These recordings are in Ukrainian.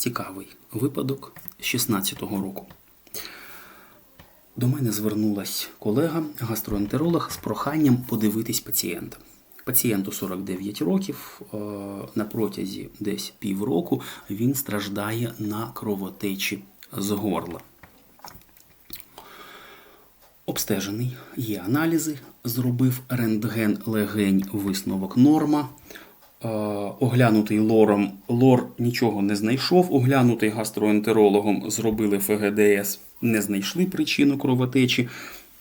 цікавий випадок з 16-го року. До мене звернулась колега, гастроентеролог, з проханням подивитись пацієнта. Пацієнту 49 років, е, на протязі десь півроку він страждає на кровотечі з горла. Обстежений, є аналізи, зробив рентген легень, висновок норма. Е, Оглянутий лором, лор нічого не знайшов. Оглянутий гастроентерологом зробили ФГДС, не знайшли причину кровотечі.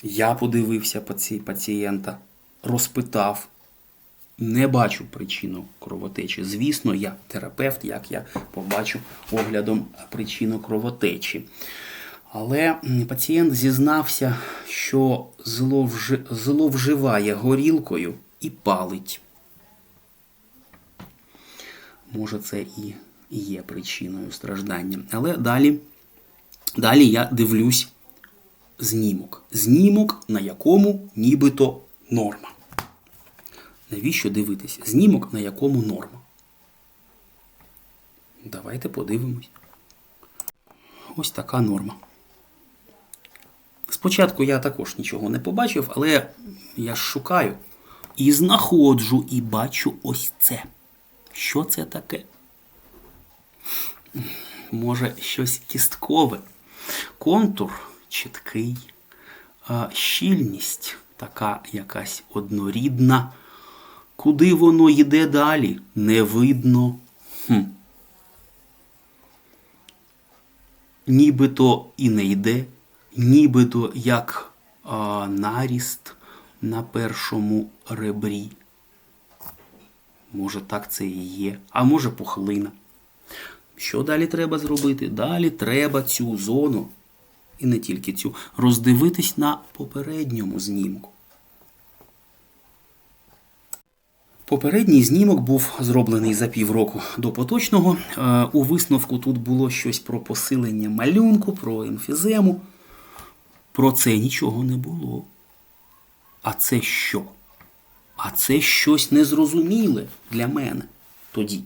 Я подивився паці- пацієнта, розпитав, не бачу причину кровотечі. Звісно, я терапевт, як я побачу оглядом причину кровотечі. Але пацієнт зізнався, що зловжи... зловживає горілкою і палить. Може, це і є причиною страждання. Але далі, далі я дивлюсь знімок. Знімок, на якому нібито норма. Навіщо дивитись? Знімок, на якому норма. Давайте подивимось. Ось така норма. Спочатку я також нічого не побачив, але я шукаю і знаходжу, і бачу ось це. Що це таке? Може, щось кісткове. Контур чіткий, щільність така якась однорідна. Куди воно йде далі? Не видно. Хм. Нібито і не йде, нібито як а, наріст на першому ребрі. Може, так це і є, а може пухлина. Що далі треба зробити? Далі треба цю зону, і не тільки цю, роздивитись на попередньому знімку. Попередній знімок був зроблений за півроку до поточного. Е, У висновку тут було щось про посилення малюнку, про емфізему. Про це нічого не було. А це що? А це щось незрозуміле для мене тоді.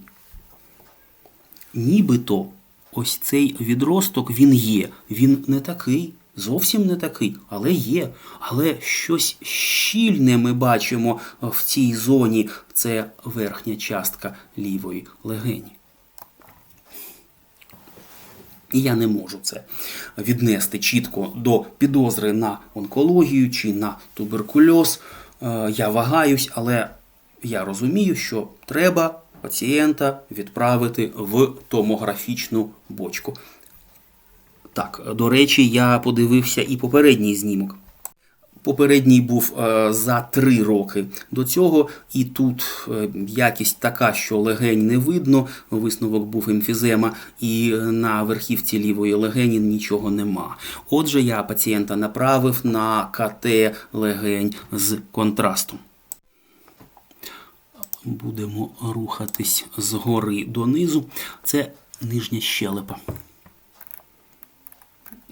Нібито ось цей відросток він є. Він не такий, зовсім не такий, але є. Але щось щільне ми бачимо в цій зоні. Це верхня частка лівої легені. І я не можу це віднести чітко до підозри на онкологію чи на туберкульоз. Е, Я вагаюсь, але я розумію, що треба пацієнта відправити в томографічну бочку. Так, до речі, я подивився і попередній знімок. Попередній був е, за три роки до цього, і тут е, якість така, що легень не видно. Висновок був емфізема, і на верхівці лівої легені нічого нема. Отже, я пацієнта направив на КТ легень з контрастом. Будемо рухатись згори донизу. Це нижня щелепа.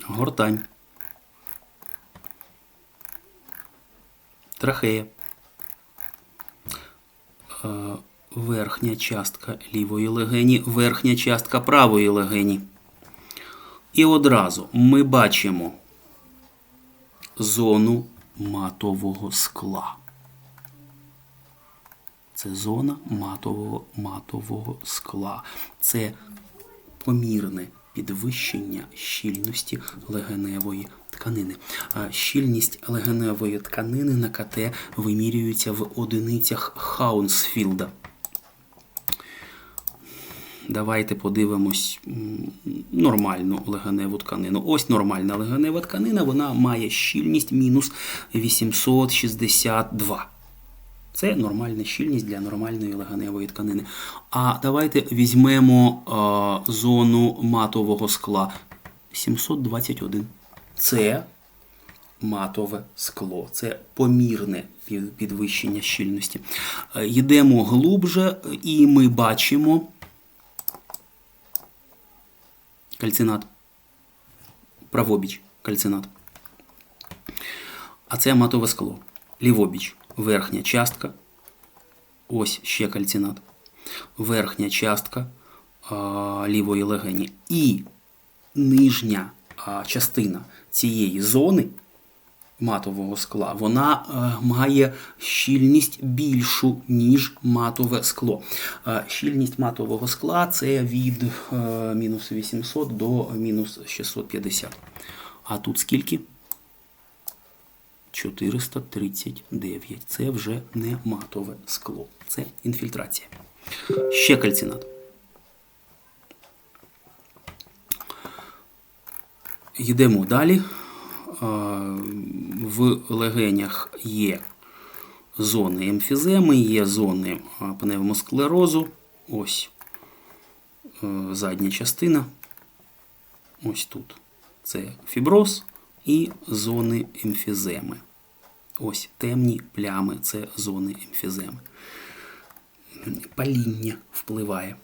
Гортань. Трахея. Верхня частка лівої легені, верхня частка правої легені. І одразу ми бачимо зону матового скла. Це зона матового, матового скла. Це помірне підвищення щільності легеневої тканини. Щільність легеневої тканини на КТ вимірюється в одиницях Хаунсфілда. Давайте подивимось нормальну легеневу тканину. Ось нормальна легенева тканина, вона має щільність мінус 862. Це нормальна щільність для нормальної легеневої тканини. А давайте візьмемо зону матового скла 721. Це матове скло, це помірне підвищення щільності. Е, Йдемо глубже, і ми бачимо кальцинат. Правобіч кальцинат. А це матове скло. Лівобіч. Верхня частка. Ось ще кальцинат. Верхня частка. лівої легені і нижня частина цієї зони матового скла, вона е, має щільність більшу, ніж матове скло. Е, щільність матового скла це від е, мінус 800 до мінус 650. А тут скільки? 439. Це вже не матове скло. Це інфільтрація. Ще кальцинат. Йдемо далі. В легенях є зони емфіземи, є зони пневмосклерозу. Ось е, задня частина. Ось тут. Це фіброз і зони емфіземи. Ось темні плями це зони емфіземи. Паління впливає.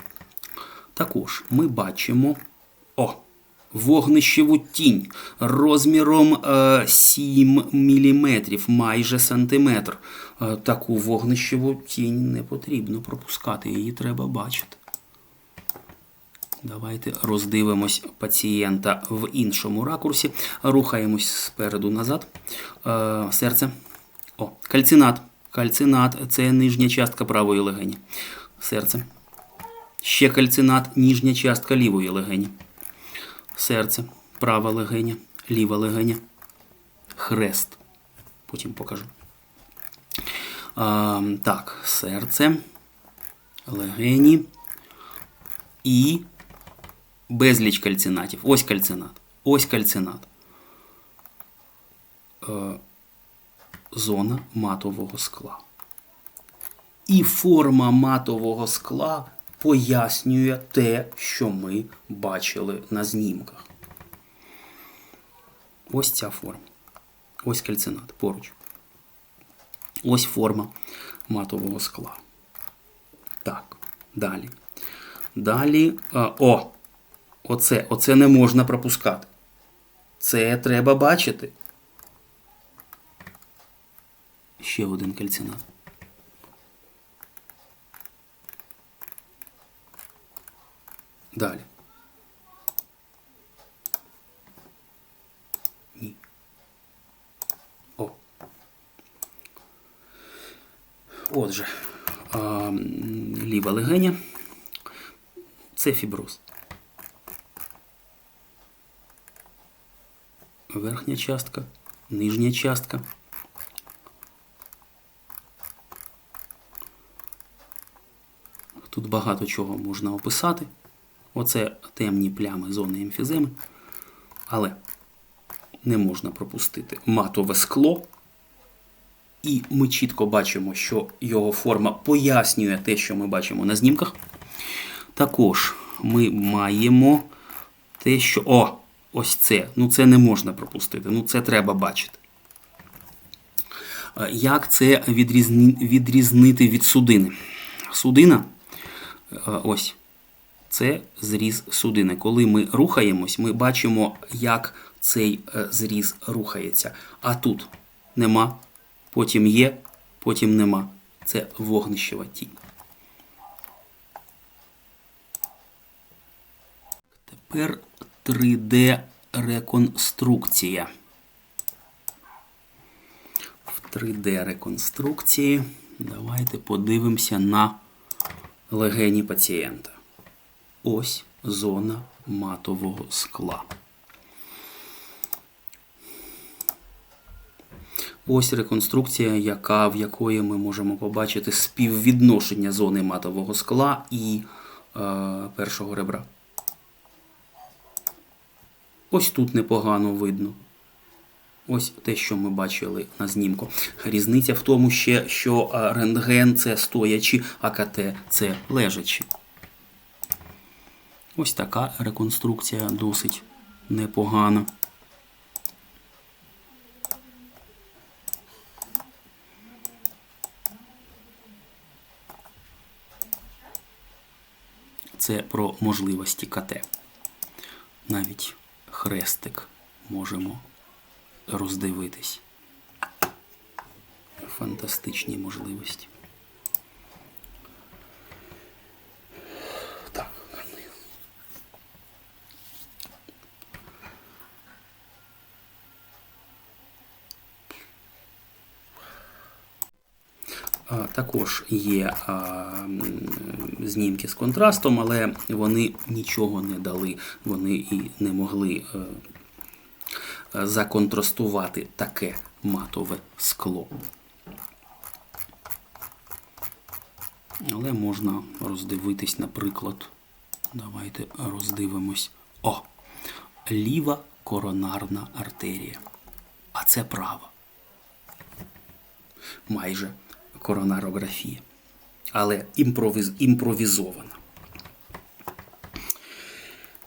Також ми бачимо о, вогнищеву тінь розміром е, 7 мм, майже сантиметр. Е, таку вогнищеву тінь не потрібно пропускати, її треба бачити. Давайте роздивимось пацієнта в іншому ракурсі. Рухаємось спереду назад. Е, серце. О, кальцинат. Кальцинат це нижня частка правої легені. Серце. Ще кальцинат, нижня частка лівої легені. Серце, права легеня, ліва легеня. Хрест. Потім покажу. А, так, серце, легені і безліч кальцинатів. Ось кальцинат. Ось кальцинат. Зона матового скла. І форма матового скла пояснює те, що ми бачили на знімках. Ось ця форма. Ось кальцинат поруч. Ось форма матового скла. Так, далі. Далі. О! Оце, оце не можна пропускати. Це треба бачити. Ще один кальцинат. Далі. Ні. О. Отже, а, ліва легеня. Це фіброз. Верхня частка, нижня частка. Тут багато чого можна описати. Оце темні плями зони емфіземи. Але не можна пропустити матове скло. І ми чітко бачимо, що його форма пояснює те, що ми бачимо на знімках. Також ми маємо те, що. О! Ось це. Ну це не можна пропустити. Ну це треба бачити. Е, Як це відрізни... відрізнити від судини? Судина, е, ось, це зріз судини. Коли ми рухаємось, ми бачимо, як цей е, зріз рухається. А тут нема, потім є, потім нема. Це вогнищева тінь. Тепер 3D реконструкція. В 3D реконструкції давайте подивимося на легені пацієнта. Ось зона матового скла. Ось реконструкція, яка, в якої ми можемо побачити співвідношення зони матового скла і е, першого ребра. Ось тут непогано видно. Ось те, що ми бачили на знімку. Різниця в тому ще, що рентген це стоячи, а КТ це лежачи. Ось така реконструкція досить непогана. Це про можливості КТ. Навіть хрестик можемо роздивитись. Фантастичні можливості. Також є знімки з контрастом, але вони нічого не дали, вони і не могли е, законтрастувати таке матове скло. Але можна роздивитись, наприклад. Давайте роздивимось. О! Ліва коронарна артерія. А це права. Майже коронарографія. Але імпровіз... імпровізована.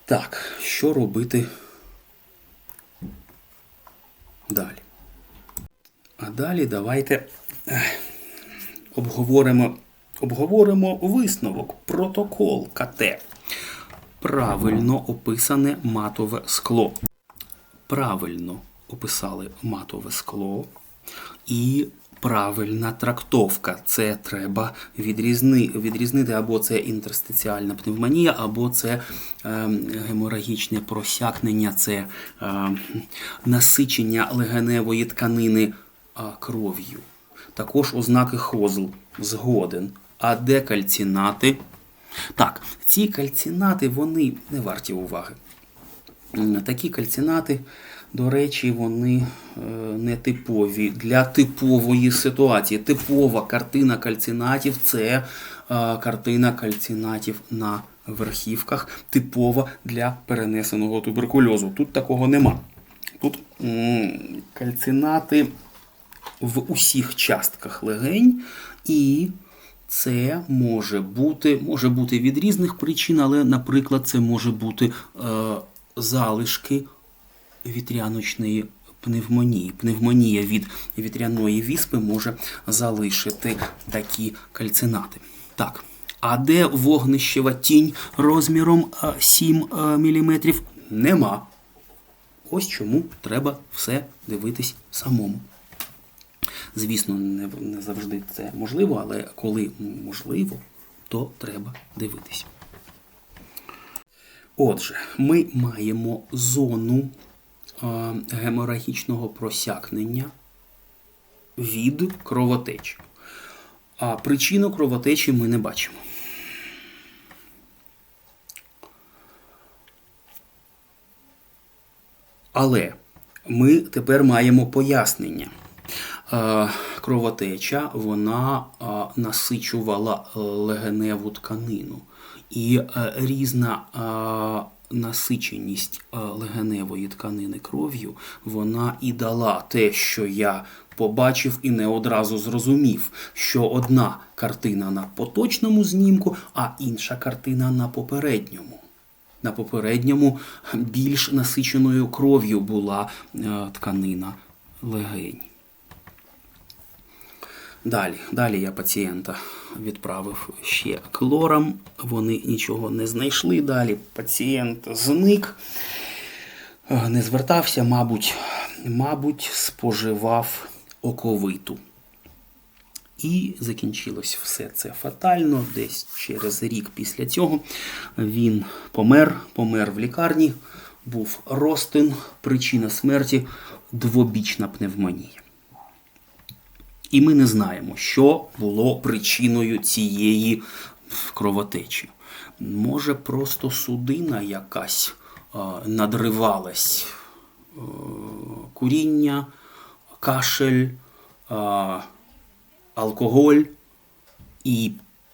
Так, що робити далі? А далі давайте обговоримо, обговоримо висновок, протокол КТ. Правильно описане матове скло. Правильно описали матове скло і правильна трактовка. Це треба відрізни, відрізнити або це інтерстиціальна пневмонія, або це е, геморагічне просякнення, це е, насичення легеневої тканини кров'ю. Також ознаки хозл згоден. А де кальцинати? Так, ці кальцинати вони не варті уваги. Такі кальцинати, до речі, вони е, не типові для типової ситуації. Типова картина кальцинатів це е, картина кальцинатів на верхівках, типова для перенесеного туберкульозу. Тут такого нема. Тут кальцинати в усіх частках легень, і це може бути, може бути від різних причин, але, наприклад, це може бути е, залишки вітряночної пневмонії. Пневмонія від вітряної віспи може залишити такі кальцинати. Так. А де вогнищева тінь розміром е, 7 мм? Нема. Ось чому треба все дивитись самому. Звісно, не, не завжди це можливо, але коли можливо, то треба дивитись. Отже, ми маємо зону е, геморагічного просякнення від кровотечі. А причину кровотечі ми не бачимо. Але ми тепер маємо пояснення. Е, Кровотеча вона е, насичувала е, легеневу тканину. І різна насиченість легеневої тканини кров'ю вона і дала те, що я побачив і не одразу зрозумів, що одна картина на поточному знімку, а інша картина на попередньому. На попередньому більш насиченою кров'ю була тканина легень. Далі, далі я пацієнта відправив ще к лорам. Вони нічого не знайшли. Далі пацієнт зник, Е, не звертався, мабуть, мабуть, споживав оковиту. І закінчилось все це фатально. Десь через рік після цього він помер, помер в лікарні, був розтин, причина смерті двобічна пневмонія. І ми не знаємо, що було причиною цієї кровотечі. Може, просто судина якась надривалась, Е, куріння, кашель, алкоголь, і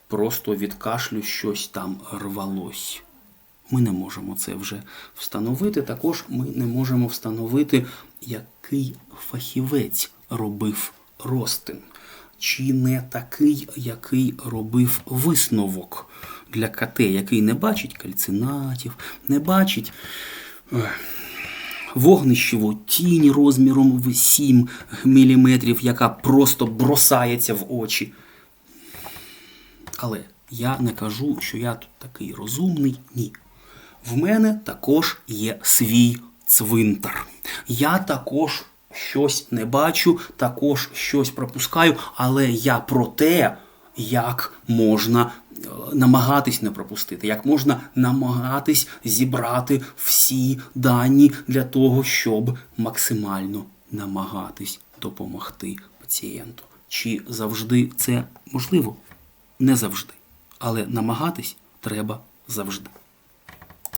просто від кашлю щось там рвалось. Ми не можемо це вже встановити. Також ми не можемо встановити, який фахівець робив розтин. Чи не такий, який робив висновок для КТ, який не бачить кальцинатів, не бачить е, вогнищеву тінь розміром в 7 мм, яка просто бросається в очі. Але я не кажу, що я тут такий розумний. Ні. В мене також є свій цвинтар. Я також щось не бачу, також щось пропускаю, але я про те, як можна е, намагатись не пропустити, як можна намагатись зібрати всі дані для того, щоб максимально намагатись допомогти пацієнту. Чи завжди це можливо? Не завжди. Але намагатись треба завжди.